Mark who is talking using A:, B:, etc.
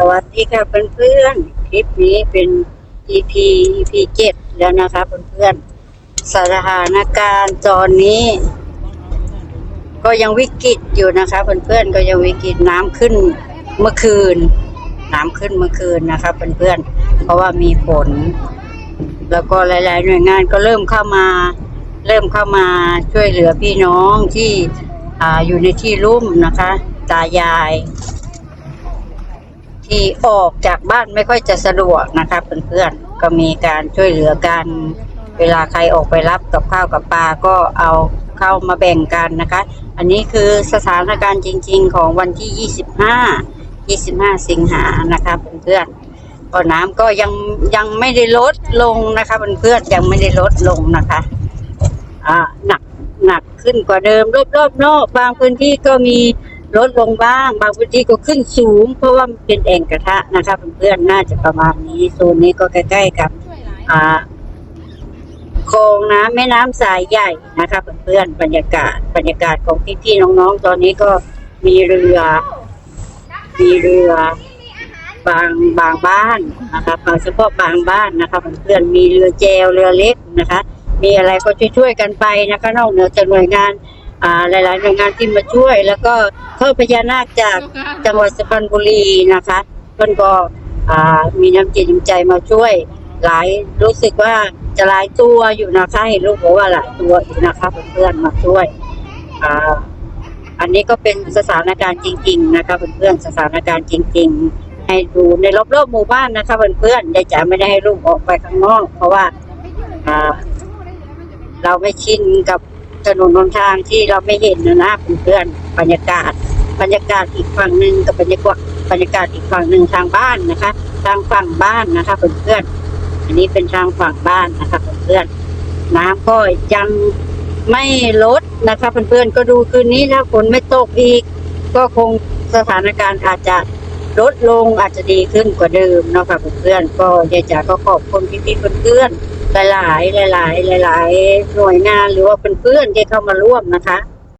A: สวัสดีค่ะเพื่อนๆ คลิปนี้เป็น EP EP เจ็ดแล้วนะคะเพื่อนๆ สถานการณ์ตอนนี้ ก็ยังวิกฤตอยู่นะคะเพื่อนๆ ก็ยังวิกฤตน้ำขึ้นเมื่อคืน น้ำขึ้นเมื่อคืนนะคะเพื่อนๆ เพราะว่ามีฝน แล้วก็หลาย ๆ หน่วยงานก็เริ่มเข้ามา เริ่มเข้ามาช่วยเหลือพี่น้องที่ออยู่ในที่ลุ่มนะคะ ตายาย ที่ออกจากบ้านไม่ค่อยจะสะดวกนะคะเพื่อนๆก็มีการช่วยเหลือกัน เวลาใครออกไปรับกับข้าวกับปลาก็เอาเข้ามาแบ่งกันนะคะ อันนี้คือสถานการณ์จริง ๆ ของวันที่ 25 25 สิงหานะคะเพื่อนๆก็น้ำก็ยังยังไม่ได้ลดลงนะคะเพื่อนๆยังไม่ได้ลดลงนะคะอ่าหนักหนักขึ้นกว่าเดิมรอบๆนอกบางพื้นที่ก็มี ลดลงบ้าง บางพื้นที่ก็ขึ้นสูง เพราะว่ามันเป็นแอ่งกระทะนะคะเพื่อนๆน่าจะประมาณนี้โซนนี้ก็ใกล้ๆกับอ่าคลองน้ำแม่น้ำสายใหญ่นะคะเพื่อนๆบรรยากาศบรรยากาศของพี่ๆน้องๆ ตอนนี้ก็มีเรือ มีเรือบางบางบ้านนะคะบางเฉพาะบางบ้านนะคะเพื่อนๆมีเรือแจวเรือเล็กนะคะ มีอะไรก็ช่วยๆกันไปนะคะนอกเหนือจากหน่วยงานอ่าหลายๆหน่วยงานที่มาช่วยแล้วก็ พิ่มพญานาคจากจังหวัดสุพรรณบุรีนะคะเพิ่นก็อ่ามีน้ำจิตน้ำใจมาช่วย หลายรู้สึกว่าจะหลายตัวอยู่นะคะเห็นลูกบอกว่าหลายตัวอยู่นะคะเพื่อนๆมาช่วยอ่าอันนี้ก็เป็นสถานการณ์จริง ๆ นะคะเพื่อนๆสถานการณ์จริง ๆ ให้ดูในรอบๆหมู่บ้านนะคะเพื่อนๆยายจ๋าไม่ได้ให้ลูกออกไปข้างนอก เพราะว่าอ่าเราไม่ชินกับถนนหนทางที่เราไม่เห็นนะนะเพื่อนๆบรรยากาศ บรรยากาศอีกฝั่งหนึ่งกับบรรยากาศบรรยากาศอีกฝั่งหนึ่งทางบ้านนะคะ ทางฝั่งบ้านนะคะเพื่อนๆอันนี้เป็นทางฝั่งบ้านนะคะเพื่อนๆน้ำก็ยังไม่ลดนะคะเพื่อนๆก็ดูคืนนี้ถ้าฝนไม่ตกอีก ก็คงสถานการณ์อาจจะลดลงอาจจะดีขึ้นกว่าเดิมเนาะค่ะเพื่อนๆก็ยายจ๋าก็ขอบคุณพี่ๆเพื่อนๆหลายๆหลายๆหลายๆหน่วยงานหรือว่าเพื่อนๆที่เข้ามาร่วมนะคะ